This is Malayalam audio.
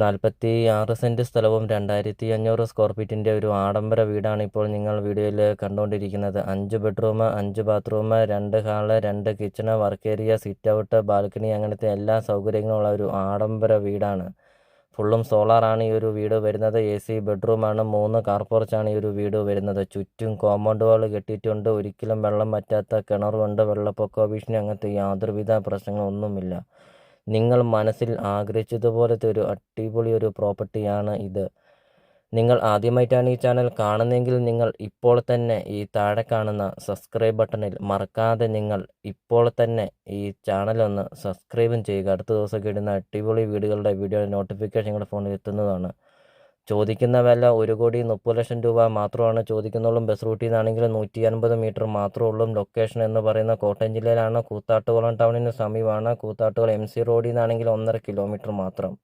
നാൽപ്പത്തി ആറ് സെന്റ് സ്ഥലവും രണ്ടായിരത്തി അഞ്ഞൂറ് സ്ക്വയർ ഫീറ്റിന്റെ ഒരു ആഡംബര വീടാണ് ഇപ്പോൾ നിങ്ങൾ വീഡിയോയിൽ കണ്ടുകൊണ്ടിരിക്കുന്നത്. അഞ്ച് ബെഡ്റൂം അഞ്ച് ബാത്റൂം രണ്ട് ഹാൾ രണ്ട് kitchen work area sit out balcony അങ്ങനത്തെ എല്ലാ സൗകര്യങ്ങളുള്ള ഒരു ആഡംബര വീടാണ്. ഫുള്ളും സോളാറാണ് ഈ ഒരു വീട് വരുന്നത്. എ സി ബെഡ്റൂമാണ് മൂന്ന് കാർ പോർച്ചാണ് ഈ ഒരു വീട് വരുന്നത്. ചുറ്റും കോമ്പൗണ്ട് വാൾ കെട്ടിയിട്ടുണ്ട്. ഒരിക്കലും വെള്ളം പറ്റാത്ത കിണറുണ്ട്. വെള്ളപ്പൊക്ക ഭീഷണി അങ്ങനത്തെ യാതൊരുവിധ പ്രശ്നങ്ങളൊന്നുമില്ല നിങ്ങൾ മനസ്സിൽ ആഗ്രഹിച്ചതുപോലത്തെ ഒരു അടിപൊളി ഒരു പ്രോപ്പർട്ടിയാണ് ഇത്. നിങ്ങൾ ആദ്യമായിട്ടാണ് ഈ ചാനൽ കാണുന്നതെങ്കിൽ നിങ്ങൾ ഇപ്പോൾ തന്നെ ഈ താഴെ കാണുന്ന സബ്സ്ക്രൈബ് ബട്ടണിൽ മറക്കാതെ നിങ്ങൾ ഇപ്പോൾ തന്നെ ഈ ചാനൽ ഒന്ന് സബ്സ്ക്രൈബും ചെയ്യുക. അടുത്ത ദിവസം കിട്ടുന്ന അടിപൊളി വീടുകളുടെ വീഡിയോ നോട്ടിഫിക്കേഷൻ നിങ്ങളുടെ ഫോണിൽ എത്തുന്നതാണ്. ചോദിക്കുന്ന വില ഒരു കോടി മുപ്പത് ലക്ഷം രൂപ മാത്രമാണ് ചോദിക്കുന്നുള്ളൂ. ബസ് റൂട്ടിൽ നിന്നാണെങ്കിൽ നൂറ്റി അൻപത് മീറ്റർ മാത്രമേ ഉള്ളൂ. ലൊക്കേഷൻ എന്ന് പറയുന്ന കോട്ടയം ജില്ലയിലാണ്. കൂത്താട്ടുകുളം ടൗണിന് സമീപമാണ്. കൂത്താട്ടുകുളം എം സി റോഡിൽ നിന്നാണെങ്കിൽ ഒന്നര കിലോമീറ്റർ മാത്രം.